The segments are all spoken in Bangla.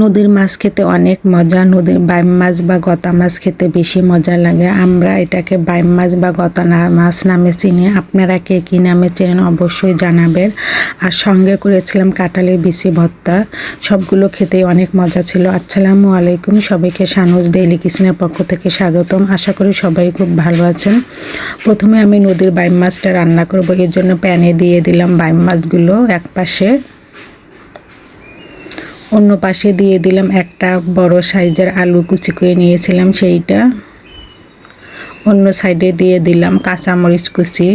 নদীর মাছ খেতে অনেক মজা। নদীর বাইম মাছ বা গতা মাছ খেতে বেশি মজা লাগে। আমরা এটাকে বাইম মাছ বা গতা মাছ নামে চিনি। আপনারা কে কী নামে চেনেন অবশ্যই জানাবেন। আর সঙ্গে করেছিলাম কাঁঠালের বিচি ভর্তা। সবগুলো খেতেই অনেক মজা ছিল। আসসালামু আলাইকুম। সবাইকে সানুজ ডেইলি কিচেনের পক্ষ থেকে স্বাগতম। আশা করি সবাই খুব ভালো আছেন। প্রথমে আমি নদীর বাইম মাছটা রান্না করব। এর জন্য প্যানে দিয়ে দিলাম বাইম মাছগুলো এক পাশে অন্য পাশে দিয়ে দিলাম একটা বড় সাইজের আলু কুচি করে নিয়েছিলাম সেইটা। অন্য সাইডে দিয়ে দিলাম কাঁচামরিচ কুচি।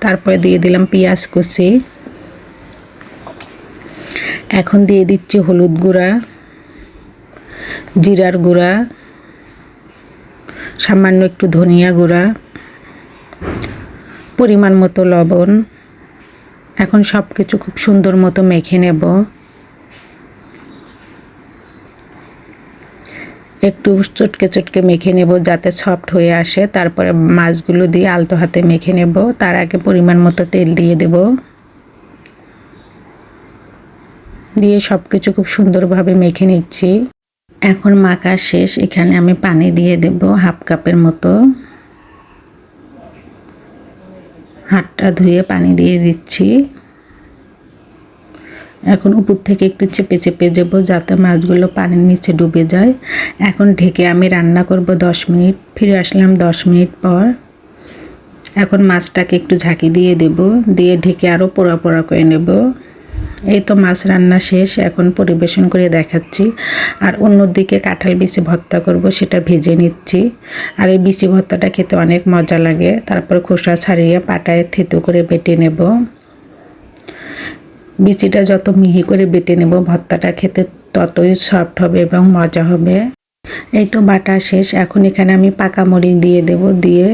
তারপরে দিয়ে দিলাম পেঁয়াজ কুচি। এখন দিয়ে দিচ্ছি হলুদ গুঁড়া, জিরার গুঁড়া, সামান্য একটু ধনিয়া গুঁড়া, পরিমাণ মতো লবণ। এখন সব কিছু খুব সুন্দর মতো মেখে নেব। একটু চটকে চটকে মেখে নেব যাতে সফট হয়ে আসে। তারপরে মাছগুলো দিয়ে আলতো হাতে মেখে নেব। তার আগে পরিমাণ মতো তেল দিয়ে দেব। দিয়ে সব কিছু খুব সুন্দরভাবে মেখে নিচ্ছি। এখন মাখা শেষ। এখানে আমি পানি দিয়ে দেব হাফ কাপের মতো। হাতটা ধুয়ে পানি দিয়ে দিচ্ছি। এখন উপর থেকে একটু চেপে চেপে দেব যাতে মাছগুলো পানির নিচে ডুবে যায়। এখন ঢেকে আমি রান্না করব দশ মিনিট। ফিরে আসলাম দশ মিনিট পর। এখন মাছটাকে একটু ঝাঁকি দিয়ে দেব। দিয়ে ঢেকে আরও পোড়া পোড়া করে নেব। এই তো মাছ রান্না শেষ। এখন পরিবেশন করে দেখাচ্ছি। আর অন্যদিকে কাঁঠাল বিচি ভর্তা করব, সেটা ভেজে নিচ্ছি। আর এই বিচি ভর্তাটা খেতে অনেক মজা লাগে। তারপর খোসা ছাড়িয়ে পাটায় থেতু করে বেটে নেব। বিচিটা যত মিহি করে বেটে নেব, ভর্তাটা খেতে ততই সফট হবে এবং মজা হবে। এই তো বাটা শেষ। এখন এখানে আমি পাকা মরিচ দিয়ে দেব, দিয়ে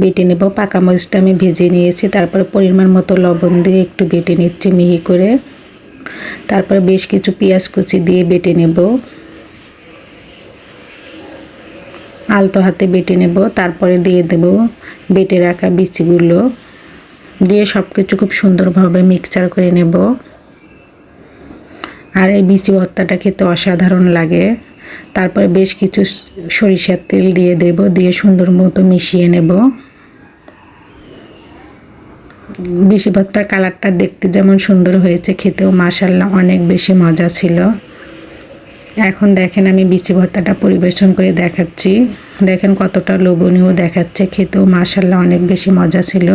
বেটে নেব। পাকা মরিচটা আমি ভেজে নিয়েছি, তারপরে পরিমাণ মতো লবণ দিয়ে একটু বেটে নিচ্ছি মিহি করে। তারপরে বেশ কিছু পেঁয়াজ কুচি দিয়ে বেটে নেব। আলতো হাতে বেটে নেব, তারপরে দিয়ে দেব বেটে রাখা বিচিগুলো। দিয়ে সব কিছু খুব সুন্দরভাবে মিক্সচার করে নেব। আর এই বিচি ভর্তাটা খেতে অসাধারণ লাগে। তারপরে বেশ কিছু সরিষার তেল দিয়ে দেব, দিয়ে সুন্দর মতো মিশিয়ে নেব। বিচি ভর্তার কালারটা দেখতে যেমন সুন্দর হয়েছে, খেতেও মাসাল্লাহ অনেক বেশি মজা ছিল। এখন দেখেন আমি বিচি ভর্তাটা পরিবেশন করে দেখাচ্ছি। দেখেন কতটা লোভনীয় দেখাচ্ছে, খেতেও মাসাল্লাহ অনেক বেশি মজা ছিল।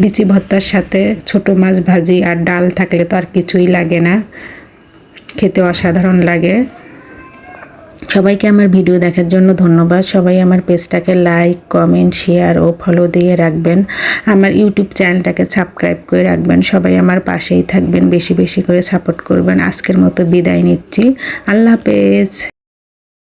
বিচি ভর্তার সাথে ছোট মাছ ভাজি আর ডাল থাকলে তো আর কিছুই লাগে না। খেতে অসাধারণ লাগে। সবাইকে আমার ভিডিও দেখার জন্য ধন্যবাদ। সবাই আমার পেজটাকে লাইক কমেন্ট শেয়ার ও ফলো দিয়ে রাখবেন। আমার ইউটিউব চ্যানেলটাকে সাবস্ক্রাইব করে রাখবেন। সবাই আমার পাশেই থাকবেন, বেশি বেশি করে সাপোর্ট করবেন। আজকের মতো বিদায় নিচ্ছি। আল্লাহ হাফেজ।